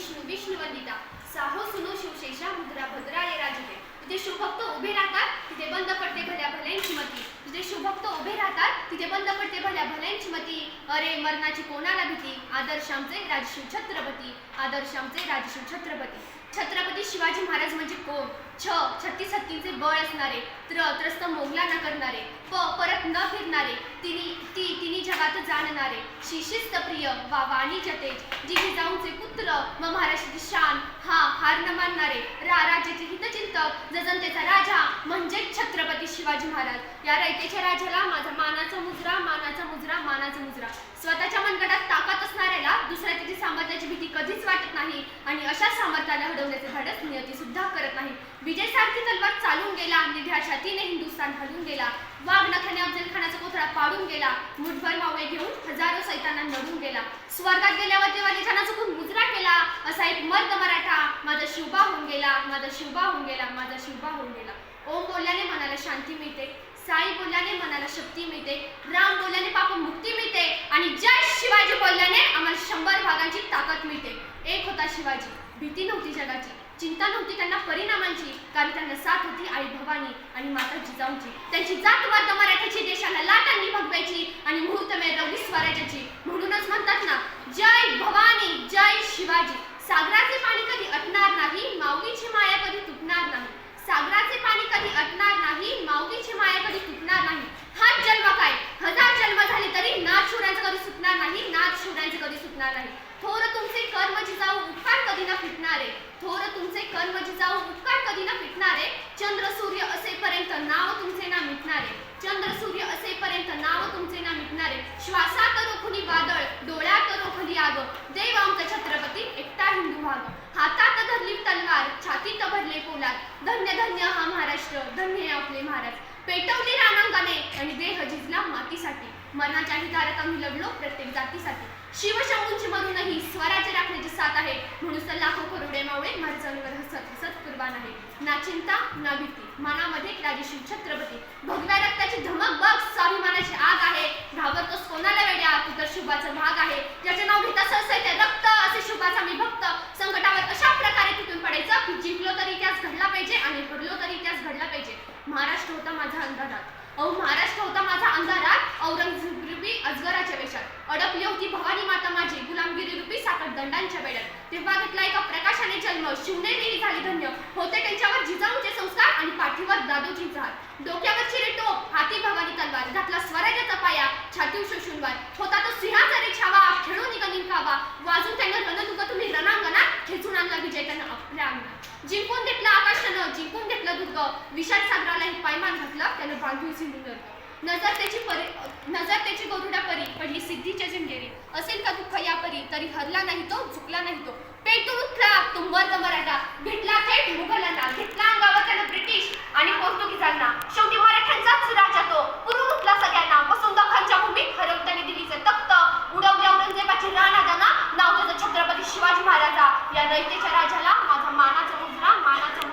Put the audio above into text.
विष्णू विष्णू वंदिता साहो सुनो शिवशेषा मुद्रा भद्राय राजते तिथे शिवभक्त उभे राहतात तिथे बंद पडते भल्या भल्यांची मती तिथे शिवभक्त उभे राहतात तिथे बंद पडते भल्या भल्यांची मती अरे मरणाची कोणाला भीती? आदर्शांचे राजशिव छत्रपती। आदर्शांचे राजशिव छत्रपती। छत्रपती शिवाजी महाराज म्हणजे कोण? छ छत्तीस हत्तींचे बळ असणारे त्र त्रस्त मोगला न करणारे प परत न फिरणारे तिनी ती तिन्ही जगात जाणणारे शिशिस्त प्रिय वा वाणी जतेज जिथे जाऊनचे व महाराष्ट्राची शान हा हार न मानणारे राजाचे हितचिंतक जजनतेचा राजा म्हणजेच छत्रपती शिवाजी महाराज. या रयतेच्या राजाला माझा मानाचा मुजरा मानाचा मुजरा मानाचा मुजरा. स्वतःच्या मनगटात ताकद असणाऱ्याला दुसऱ्या तिची सामर्थ्याची भीती कधीच वाटत नाही आणि अशा सामर्थ्याला हडवण्याचे धाडस नियती सुद्धा करत नाही. विजय सारखी तलवार चालून गेला निढ्या छातीने हिंदुस्थान हलून गेला. वाघ नख्याने अफजल खानाचा कोथळा पाडून गेला. मुठभर मावळे घेऊन हजारो सैतांना नडून गेला. स्वर्गात गेल्यावर तेव्हा निशाणा चुकून गेला असा एक मर्द मराठा माझा शिवबा होऊन गेला माझा शिवबा होऊन गेला माझा शिवबा होऊन गेला. ओम बोलल्याने मनाला शांती मिळते साई बोलल्याने मनाला शक्ती मिळते राम बोलल्याने पाप मुक्ती मिळते आणि जय शिवाजी बोलल्याने आम्हाला शंभर भागांची ताकद मिळते. एक होता शिवाजी भीती नव्हती जगाची चिंता नव्हती त्यांना परिणामांची कारण त्यांना साथ होती आई भवानी आणि माता जिजाऊंची. त्यांची जात वर्ग मराठ्याची देशाला लाटांनी भगवायची आणि मुहूर्त मिळवली स्वराज्याची म्हणूनच म्हणतात ना जय भवानी जय शिवाजी सागराचे पाणी कधी अटणार नाही माऊलीची माया कधी तुटणार नाही. सागराचे पाणी कधी अटणार नाही माऊलीची माया कधी तुटणार नाही. हाच जन्म काय? हजार जन्म झाले तरी नाथ शूरांचं कधी सुटणार नाही नाथ शूरांचे कधी सुटणार नाही. थोर तुमचे कर्म जिजाऊ उपकार कधी ना फिटणारे. थोर तुमचे कर्म जिजाऊ उपकार कधी ना फिटणारे. चंद्र सूर्य असेपर्यंत नाव तुमचे ना मिटणारे. चंद्र सूर्य असेपर्यंत नाव तुमचे ना मिटणारे. श्वासात भरले धन्य धन्य हा महाराष्ट्र धन्य आहे आपले महाराज. पेटवली रानांगणे आणि देह जिजला मातीसाठी मरणाच्याही दारात आम्ही लढलो प्रत्येक जातीसाठी. शिवशंभूंची मरूनही स्वराज्य राखण्याची साथ आहे म्हणून लाखो करोडे मावळे महाराजांवर हसत हसत कुर्बान आहे. ना चिंता ना भीती. मनामध्ये राजेशिव छत्रपती. भगव्या रक्ताची धमक बघ स्वाभिमानाची आग आहे. घाबरतोस कोणाला वेड्या? तू तर शुभाचा भाग महाराष्ट्र होता माझा अंधारात. अहो महाराष्ट्र होता माझा अंधारात औरंगजेब रूपी अजगराच्या वेशात. अडकली होती भवानी माता माझी गुलामगिरी रूपी साखर दंडांच्या बेड्यात. तेव्हा घेतला एका प्रकाशाने जन्म शिवने देवी झाली धन्य. होते त्यांच्यावर जिजाऊंचे संस्कार आणि पाठीवर दादोजींचा हात डोक्यावरची चिरे टोप हाती भवानी तलवार घातला स्वराज्याचा पाया छातीव शोषून वार. होता विशाल सागरालाही पायमान घातलं त्यानं बांधून सिंधू नजर त्याची परी नजर त्याची गरुडा परी पडली सिद्धीच्या जिंगेरी असेल का दुःख या परी तरी हरला नाही तो झुकला नाही तो. पेटून उठला तो मराठा भेटला थेट मुघलांना घेतला अंगावर त्यानं ब्रिटिश आणि पोर्तुगीजांना. शेवटी मराठ्यांचाच राजा तो. पुरून उठला सगळ्यांना. बसून दख्खनच्या भूमीत हरवून त्याने दिल्लीचे तख्त उडवले औरंगजेबाची राणा दाना नाव त्याचा छत्रपती शिवाजी महाराजा. या नैतेच्या राजाला माझा मानाचा रुघ्रा मानाचा